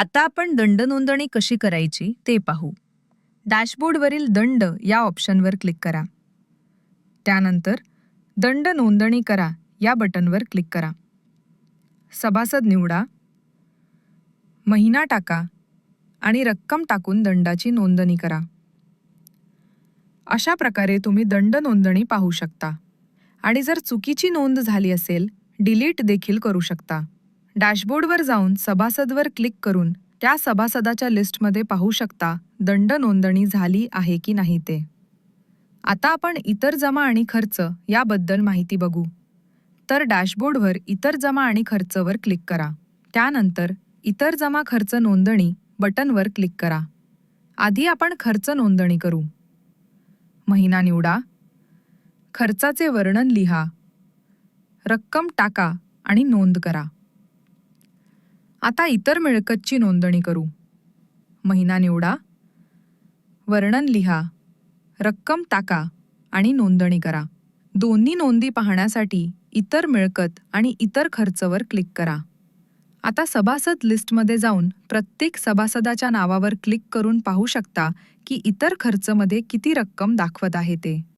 आता आपण दंड नोंदणी कशी करायची ते पाहू. डॅशबोर्डवरील दंड या ऑप्शनवर क्लिक करा. त्यानंतर दंड नोंदणी करा या बटनवर क्लिक करा. सभासद निवडा. महिना टाका आणि रक्कम टाकून दंडाची नोंदणी करा. अशा प्रकारे तुम्ही दंड नोंदणी पाहू शकता. आणि जर चुकीची नोंद झाली असेल डिलीट देखील करू शकता. डॅशबोर्डवर जाऊन सभासदवर क्लिक करून त्या सभासदाच्या लिस्टमध्ये पाहू शकता दंड नोंदणी झाली आहे की नाही ते. आता आपण इतर जमा आणि खर्च याबद्दल माहिती बघू. तर डॅशबोर्डवर इतर जमा आणि खर्चवर क्लिक करा. त्यानंतर इतर जमा खर्च नोंदणी बटनवर क्लिक करा. आधी आपण खर्च नोंदणी करू. महिना निवडा. खर्चाचे वर्णन लिहा. रक्कम टाका आणि नोंद करा. आता इतर मिळकतची नोंदणी करू. महिना निवडा. वर्णन लिहा. रक्कम टाका आणि नोंदणी करा. दोन्ही नोंदी पाहण्यासाठी इतर मिळकत आणि इतर खर्चवर क्लिक करा. आता सभासद लिस्टमध्ये जाऊन प्रत्येक सभासदाच्या नावावर क्लिक करून पाहू शकता की इतर खर्चमध्ये किती रक्कम दाखवत आहे ते.